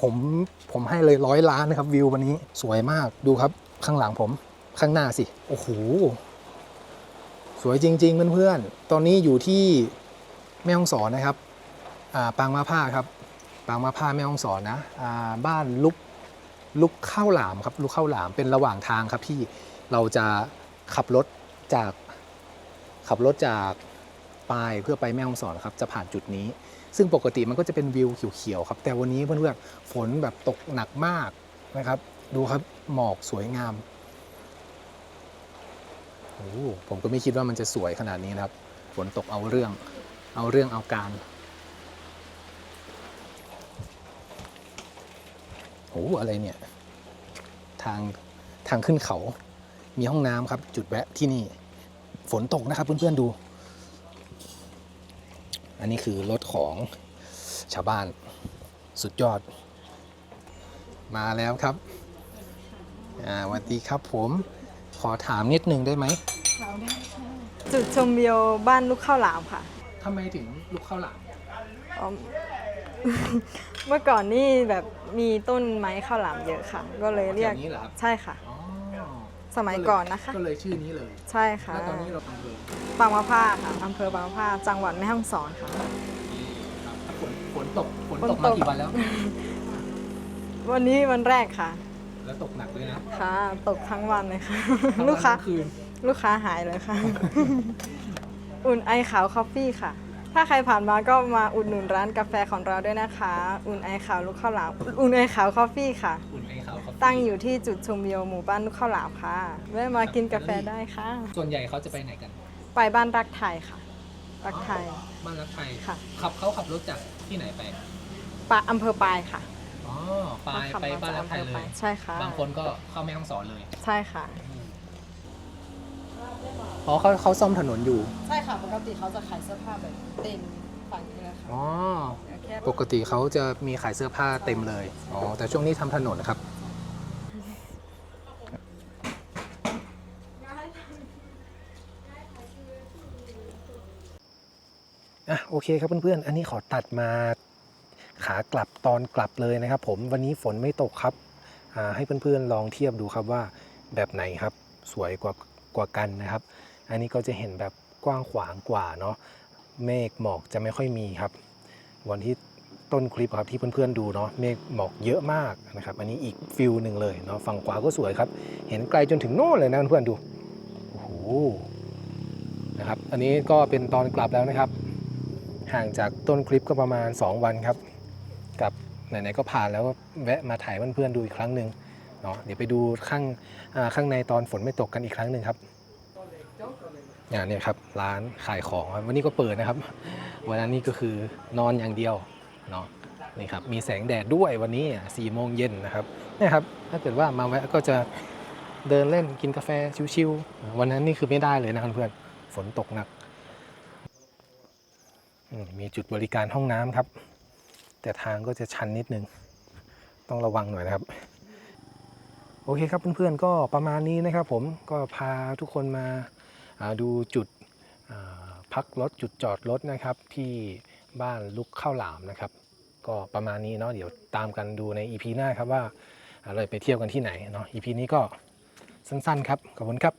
ผมผมให้เลยร้อยล้านนะครับวิววันนี้สวยมากดูครับข้างหลังผมข้างหน้าสิ โอ้โห สวยจริง ๆ เพื่อนๆ ตอนนี้อยู่ที่แม่ฮ่องสอนนะครับอ่าปางมาผ้าครับปางมาผ้าแม่ฮ่องสอนนะอ่าบ้านลุกลุกข้าวหลามครับลุกข้าวหลามเป็นระหว่างทางครับที่เราจะขับรถจากขับรถจากปายเพื่อไปแม่ฮ่องสอนครับ จะผ่านจุดนี้ ซึ่งปกติมันก็จะเป็นวิวเขียวๆครับ แต่วันนี้เพื่อนๆฝนแบบตกหนักมากนะครับ ดูครับหมอกสวยงามโอ้ผมก็ไม่คิดว่ามันจะสวยขนาดนี้นะครับ ฝนตกเอาเรื่อง เอาเรื่องเอาการโอ้โหอะไรเนี่ย ทางทางขึ้นเขา มีห้องน้ำครับ จุดแวะที่นี่ ฝนตกนะครับเพื่อนๆดู อันนี้คือรถของชาวบ้านสุดยอด มาแล้วครับอ่าสวัสดีครับผมขอถามนิดนึงได้ไหมจุดชมวิวบ้านลูกข้าวหลามค่ะทำไมถึงลูกข้าวหลามอ๋อ เมื่อก่อนนี่แบบมีต้นไม้ข้าวหลามเยอะค่ะ ก็เลยเรียกแถวนี้เหรอครับ ใช่ค่ะ อ๋อ สมัยก่อนนะคะ ก็เลยชื่อนี้เลย ใช่ค่ะแล้วตอนนี้เราอำเภอบางมะพร้าวค่ะอำเภอบางมะพร้าวจังหวัดแม่ฮ่องสอนค่ะ ฝนฝนตกฝนฝนตตกกมากี่วันแล้ว วันนี้วันแรกค่ะ แล้วตกหนักด้วยนะค่ะ ตกทั้งวันเลยค่ะ ทั้งลูวักนค้า ทั้งคืน ลูกค้าหายเลยค่ะ อุ่นไอขาวคอฟฟี่ค่ะ ถ้าใครผ่านมาก็มาอุดหนุนร้านกาแฟของเราด้วยนะคะ อุ่นไอขาวลูกข้าวหลามอุ่นไอขาวคอฟฟี่ค่ะ อุ่นไอขาวครับ ตั้งอยู่ที่จุดชมวิวหมู่บ้านลูกข้าวหลามค่ะแวะมากินกาแฟได้ค่ะ ส่วนใหญ่เขาจะไปไหนกัน ไปบ้านรักไทยค่ะ รักไทย บ้านรักไทยค่ะ ขับเขาขับรถจากที่ไหนไปปะอำเภอปายค่ะอ๋อไปเขขัไปบ้านรักไทยมจอำภอเลปายใช่ค่ะ บางคนก็เข้าแม่ห้องสอนเลย ใช่ค่ะอ๋อเขาเขาซ่อมถนนอยู่ ใช่ค่ะ ปกติเขาจะขายเสื้อผ้าแบบเต็มฝั่งนี้เลยค่ะอ๋อแค่ปกติเขาจะมีขายเสื้อผ้าเต็มเลย อ๋อ แต่ช่วงนี้ทำถนนนะครับ อะโอเคครับเพื่อนๆ อันนี้ขอตัดมาขากลับตอนกลับเลยนะครับ ผมวันนี้ฝนไม่ตกครับอ่าให้เพื่อนๆลองเทียบดูครับว่าแบบไหนครับสวยกว่ากว่ากันนะครับ อันนี้ก็จะเห็นแบบกว้างขวางกว่าเนาะเมฆหมอกจะไม่ค่อยมีครับ วันที่ต้นคลิปครับที่เพื่อนๆดูเนาะเมฆหมอกเยอะมากนะครับ อันนี้อีกฟิลหนึ่งเลยเนาะฝั่งขวาก็สวยครับ เห็นไกลจนถึงโน่นเลยนะเพื่อนๆดูโอ้โหนะครับ อันนี้ก็เป็นตอนกลับแล้วนะครับ ห่างจากต้นคลิปก็ประมาณ 2 วันครับ กับไหนๆก็ผ่านแล้วก็แวะมาถ่ายเพื่อนๆดูอีกครั้งหนึ่งเนาะเดี๋ยวไปดูข้างข้างในตอนฝนไม่ตกกันอีกครั้งหนึ่งครับอ่าเนี่ยครับร้านขายของวันนี้ก็เปิดนะครับ วันนั้นนี่ก็คือนอนอย่างเดียวเนาะนี่ครับมีแสงแดดด้วยวันนี้สี่โมงเย็นนะครับนี่ครับถ้าเกิดว่ามาแวะก็จะเดินเล่นกินกาแฟชิวๆวันนั้นนี่คือไม่ได้เลยนะเพื่อนฝนตกหนัก มีจุดบริการห้องน้ำครับ แต่ทางก็จะชันนิดนึง ต้องระวังหน่อยนะครับ โอเคครับเพื่อนๆก็ประมาณนี้นะครับผมก็พาทุกคนมาาดูจุดพักรถจุดจอดรถนะครับที่บ้านลุกข้าวหลามนะครับ ก็ประมาณนี้เนาะเดี๋ยวตามกันดูใน EP หน้าครับว่าอ่าเราไปเที่ยวกันที่ไหนเนาะ EP นี้ก็สั้นๆครับขอบคุณครับ